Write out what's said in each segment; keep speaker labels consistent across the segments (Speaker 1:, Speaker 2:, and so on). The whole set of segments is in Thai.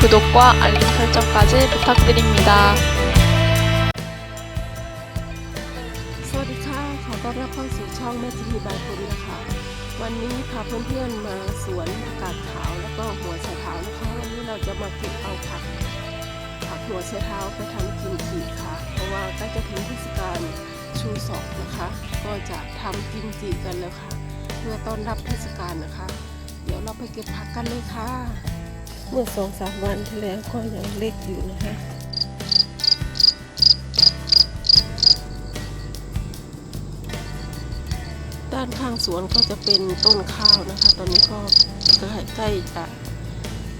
Speaker 1: 구독과 알림 설정까지 부탁드립니다.
Speaker 2: สวัสดีค่ะ ขอต้อนรับเข้าสู่ช่องแม่จิมีบายคุณนะคะ วันนี้พาเพื่อนๆมาสวนผักกาดขาวแล้วก็หัวไชเท้านะคะ วันนี้เราจะมาเก็บเอาผักผักหัวไชเท้าไปทำกิมจิค่ะ เพราะว่าใกล้จะถึงเทศกาลชูศกนะคะ ก็จะทำกิมจิกันแล้วค่ะ เพื่อต้อนรับเทศกาลนะคะ เดี๋ยวเราไปเก็บผักกันเลยค่ะ เมื่อสองสามวันที่แล้วก็ยังเล็กอยู่นะคะด้านข้างสวนก็จะเป็นต้นข้าวนะคะ ตอนนี้ก็ใกล้ใกล้จะ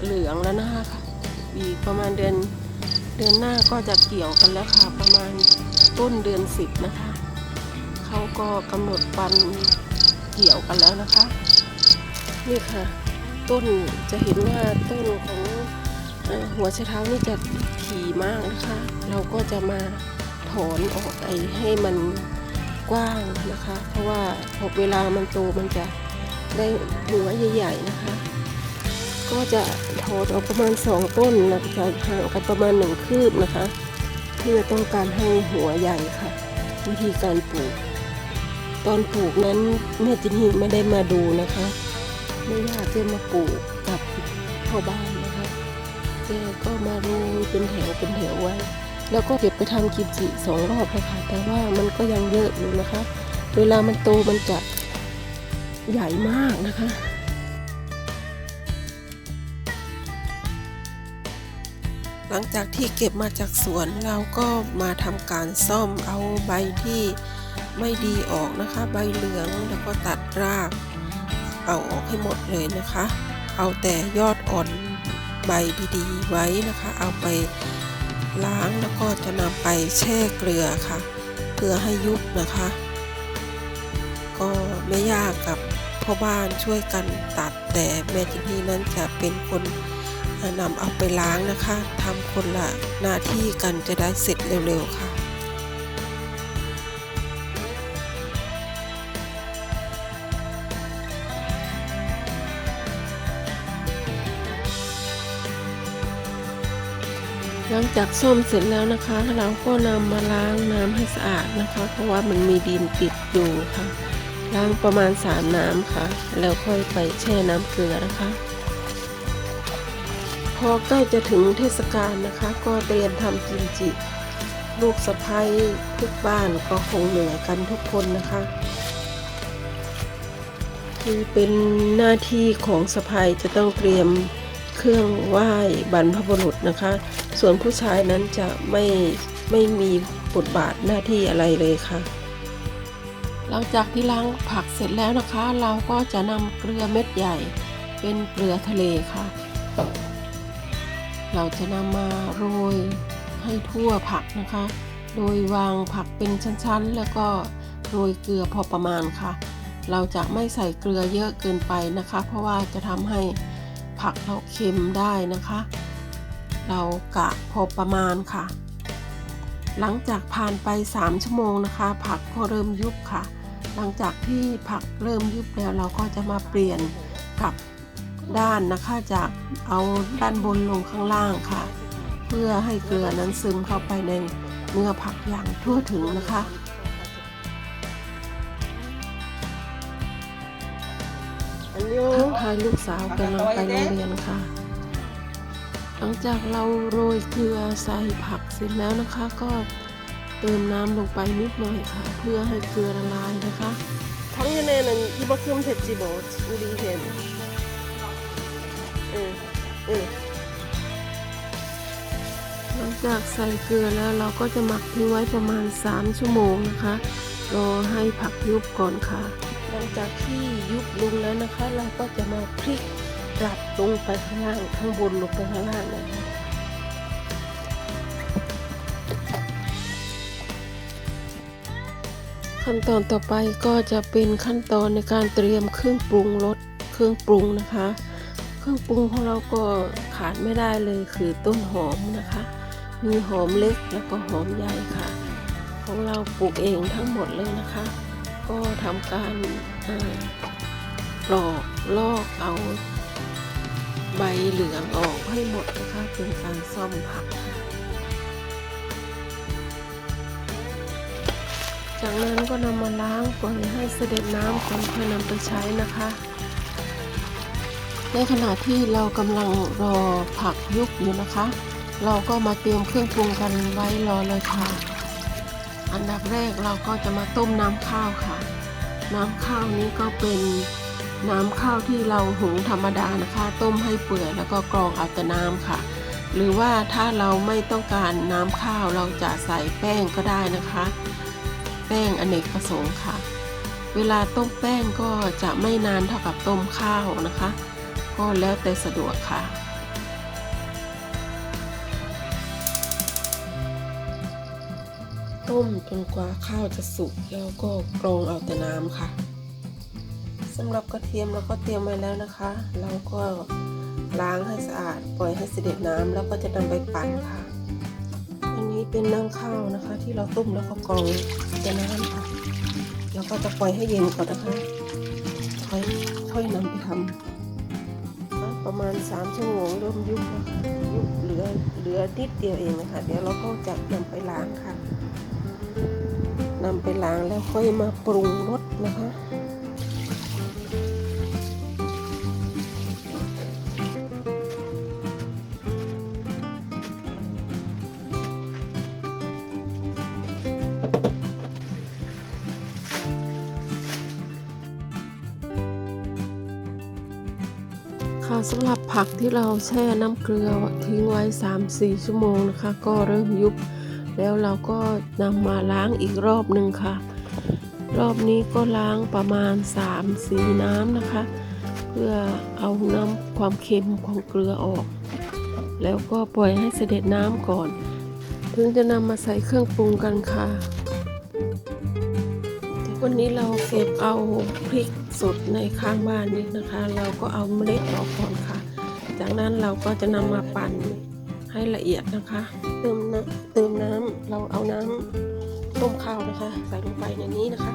Speaker 2: เหลืองแล้วนะคะอีกประมาณเดือนเดือนหน้าก็จะเกี่ยวกันแล้วค่ะ ประมาณต้นเดือนสิบนะคะเขาก็กำหนดปันเกี่ยวกันแล้วนะคะ นี่ค่ะ ต้นจะเห็นว่าต้นของหัวไชเท้านี่จะถี่มากนะคะ เราก็จะมาถอนออกไอให้มันกว้างนะคะ เพราะว่าพอเวลามันโตมันจะได้หัวใหญ่ๆนะคะ ก็จะถอดออกประมาณ 2 ต้นนะจะห่างกันประมาณหนึ่งคืบนะคะ เพื่อต้องการให้หัวใหญ่ค่ะ วิธีการปลูก ตอนปลูกนั้นแม่จินฮีไม่ได้มาดูนะคะ ไม่ยากจะมาปลูกกับพ่อบ้านนะคะแกก็มาโรยเป็นแถวเป็นแถวไว้ แล้วก็เก็บไปทำกิมจิสองรอบแล้วค่ะแต่ว่ามันก็ยังเยอะอยู่นะคะ เวลามันโตมันจะใหญ่มากนะคะหลังจากที่เก็บมาจากสวนเราก็มาทำการซ่อมเอาใบที่ไม่ดีออกนะคะ ใบเหลืองแล้วก็ตัดราก เอาออกให้หมดเลยนะคะ เอาแต่ยอดอ่อนใบดีๆ ไว้นะคะ เอาไปล้างแล้วก็จะนำไปแช่เกลือค่ะ เพื่อให้ยุบนะคะ ก็ไม่ยากกับพ่อบ้านช่วยกันตัดแต่แม่จินนี่นั้นจะเป็นคนนำเอาไปล้างนะคะทำคนละหน้าที่กันจะได้เสร็จเร็วๆค่ะ หลังจากส้มเสร็จแล้วนะคะ เราก็นำมาล้างน้ำให้สะอาดนะคะ เพราะว่ามันมีดินติดอยู่ค่ะ ล้างประมาณ3น้ำค่ะ แล้วค่อยไปแช่น้ำเกลือนะคะ พอใกล้จะถึงเทศกาลนะคะ ก็เตรียมทำกิมจิ ลูกสะพ้ยทุกบ้านก็คงเหนื่อยกันทุกคนนะคะคือเป็นหน้าที่ของสะพ้ยจะต้องเตรียมเครื่องไหว้บรรพบุรุษนะคะ ส่วนผู้ชายนั้นจะไม่ไม่มีบทบาทหน้าที่อะไรเลยค่ะ หลังจากที่ล้างผักเสร็จแล้วนะคะ เราก็จะนำเกลือเม็ดใหญ่เป็นเกลือทะเลค่ะ เราจะนำมาโรยให้ทั่วผักนะคะ โดยวางผักเป็นชั้นๆ แล้วก็โรยเกลือพอประมาณค่ะ เราจะไม่ใส่เกลือเยอะเกินไปนะคะ เพราะว่าจะทำให้ผักเราเค็มได้นะคะ เรากะพอประมาณค่ะ หลังจากผ่านไป 3 ชั่วโมงนะคะ ผักก็เริ่มยุบค่ะ หลังจากที่ผักเริ่มยุบแล้วเราก็จะมาเปลี่ยนกับด้านนะคะจากเอาด้านบนลงข้างล่างค่ะ เพื่อให้เกลือนั้นซึมเข้าไปในเนื้อผักอย่างทั่วถึงนะคะทั้งทายลูกสาวกำลังไปโรงเรียนค่ะ หลังจากเราโรยเกลือใส่ผักเสร็จแล้วนะคะ ก็เติมน้ำลงไปนิดหน่อยค่ะ เพื่อให้เกลือละลายนะคะทั้งยังไงนั้นอีบะคึมเผ็ดจิโบอุดีเห็นเออเออหลังจากใส่เกลือแล้วเราก็จะหมักทิ้งไว้ประมาณ 3 ชั่วโมงนะคะ รอให้ผักยุบก่อนค่ะ หลังจากที่ยุบลงแล้วนะคะ เราก็จะมาพลิก กลับลงไปข้างล่าง ข้างบนลงไปข้างล่างนะคะขั้นตอนต่อไปก็จะเป็นขั้นตอนในการเตรียมเครื่องปรุงรสเครื่องปรุงนะคะ เครื่องปรุงของเราก็ขาดไม่ได้เลยคือต้นหอมนะคะ มีหอมเล็กแล้วก็หอมใหญ่ค่ะ ของเราปลูกเองทั้งหมดเลยนะคะ ก็ทำการปลอกลอกเอา ใบเหลืองออกให้หมดนะคะเป็นการซ่อมผัก จากนั้นก็นำมาล้างปล่อยให้เสด็จน้ำก่อนเพื่อนำไปใช้นะคะ ในขณะที่เรากำลังรอผักยุบอยู่นะคะ เราก็มาเตรียมเครื่องปรุงกันไว้รอเลยค่ะ อันดับแรกเราก็จะมาต้มน้ำข้าวค่ะ น้ำข้าวนี้ก็เป็น น้ำข้าวที่เราหุงธรรมดานะคะ ต้มให้เปื่อยแล้วก็กรองเอาแต่น้ำค่ะ หรือว่าถ้าเราไม่ต้องการน้ำข้าวเราจะใส่แป้งก็ได้นะคะ แป้งอเนกประสงค์ค่ะ เวลาต้มแป้งก็จะไม่นานเท่ากับต้มข้าวนะคะ ก็แล้วแต่สะดวกค่ะต้มจนกว่าข้าวจะสุกแล้วก็กรองเอาแต่น้ำค่ะ สำหรับกระเทียมเราก็เตรียมไว้แล้วนะคะ เราก็ล้างให้สะอาด ปล่อยให้เสด็จน้ำแล้วก็จะนำไปปั่นค่ะ อันนี้เป็นน้ำข้าวนะคะ ที่เราต้มแล้วก็กรองแต่น้ำค่ะแล้วก็จะปล่อยให้เย็นก่อนนะคะค่อยค่อยนำไปทำประมาณ3ชั่วโมงเริ่มยุบแล้วค่ะยุบเหลือเหลือนิดเดียวเองนะคะ เดี๋ยวเราก็จะนำไปล้างค่ะนำไปล้างแล้วค่อยมาปรุงรสนะคะ สำหรับผักที่เราแช่น้ำเกลือทิ้งไว้ 3-4 ชั่วโมงนะคะ ก็เริ่มยุบ แล้วเราก็นำมาล้างอีกรอบหนึ่งค่ะ รอบนี้ก็ล้างประมาณ 3-4 น้ำนะคะ เพื่อเอาน้ำความเค็มของเกลือออก แล้วก็ปล่อยให้เสด็จน้ำก่อน ถึงจะนำมาใส่เครื่องปรุงกันค่ะ วันนี้เราเก็บเอาพริก สดในข้างบ้านนี่นะคะ เราก็เอาเมล็ดออกก่อนค่ะ จากนั้นเราก็จะนำมาปั่นให้ละเอียดนะคะ เติมน้ำเติมน้ำเราเอาน้ำต้มข้าวนะคะ ใส่ลงไปในนี้นะคะ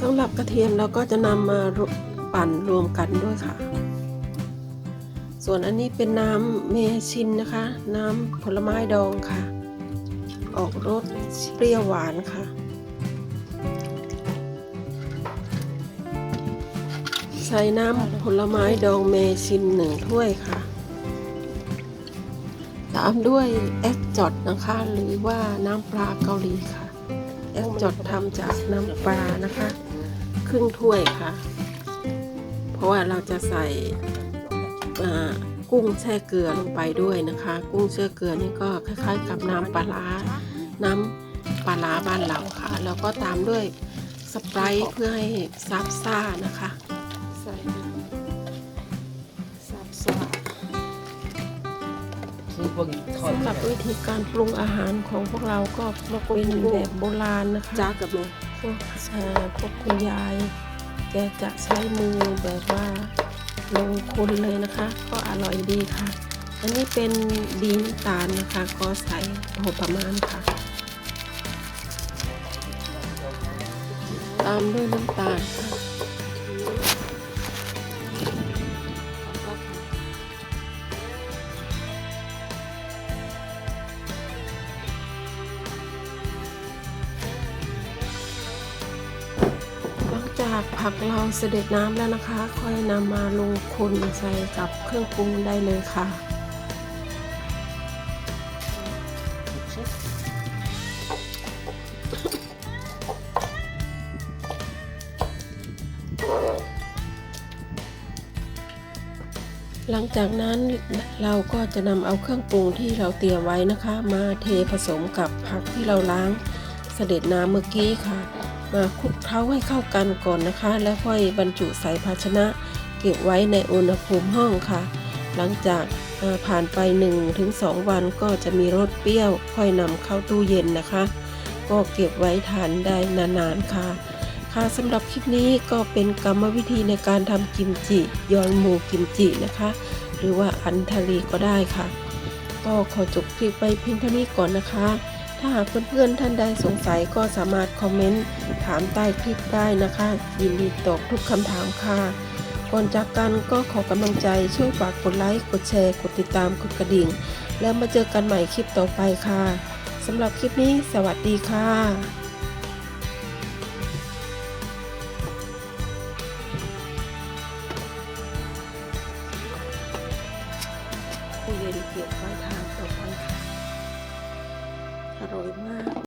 Speaker 2: สำหรับกระเทียมเราก็จะนำมาปั่นรวมกันด้วยค่ะ ส่วนอันนี้เป็นน้ำเมชินนะคะ น้ำผลไม้ดองค่ะ ออกรสเปรี้ยวหวานค่ะ ใส่น้ำผลไม้ดองเมชินหนึ่งถ้วยค่ะ ตามด้วยแอคจอดนะคะ หรือว่าน้ำปลาเกาหลีค่ะ แอคจอดทำจากน้ำปลานะคะ ครึ่งถ้วยค่ะ เพราะว่าเราจะใส่ กุ้งแช่เกลือลงไปด้วยนะคะ กุ้งแช่เกลือนี่ก็คล้ายๆ กับน้ำปลาร้าน้ำปลาร้าบ้านเราค่ะ แล้วก็ตามด้วยสไปรท์เพื่อให้ซับซ่านะคะใส่ซับซ่าสำหรับวิธีการปรุงอาหารของพวกเราก็เป็นแบบโบราณนะคะ
Speaker 3: จ้ากับเลย
Speaker 2: พวกเอ่อพวกคุณยาย แกจะใช้มือแบบว่า ลงคนเลยนะคะ ก็อร่อยดีค่ะ อันนี้เป็นดีน้ำตาลนะคะ ก็ใส่พอประมาณค่ะ ตามด้วยน้ำตาลค่ะากผักเราเสด็จน้ำแล้วนะคะ ค่อยนำมาลงคนใส่กับเครื่องปรุงได้เลยค่ะหลังจากนั้นเราก็จะนำเอาเครื่องปรุงที่เราเตรียมไว้นะคะ มาเทผสมกับผักที่เราล้างเสด็จน้ำเมื่อกี้ค่ะ มาคลุกเคล้าให้เข้ากันก่อนนะคะ แล้วค่อยบรรจุใส่ภาชนะ เก็บไว้ในอุณหภูมิห้องค่ะ หลังจากผ่านไป 1-2 วันก็จะมีรสเปรี้ยว ค่อยนำเข้าตู้เย็นนะคะ ก็เก็บไว้ทานได้นานๆค่ะ ค่ะสำหรับคลิปนี้ก็เป็นกรรมวิธีในการทำกิมจิ ยอนหมูกิมจินะคะ หรือว่าอันทะเลก็ได้ค่ะ ก็ขอจบคลิปไปเพียงเท่านี้ก่อนนะคะ ถ้าหากเพื่อนๆท่านใดสงสัยก็สามารถคอมเมนต์ถามใต้คลิปได้นะคะ ยินดีตอบทุกคำถามค่ะก่อนจากกันก็ขอกำลังใจช่วยฝากกดไลค์ กดแชร์ กดติดตามกดกระดิ่ง แล้วมาเจอกันใหม่คลิปต่อไปค่ะสำหรับคลิปนี้สวัสดีค่ะ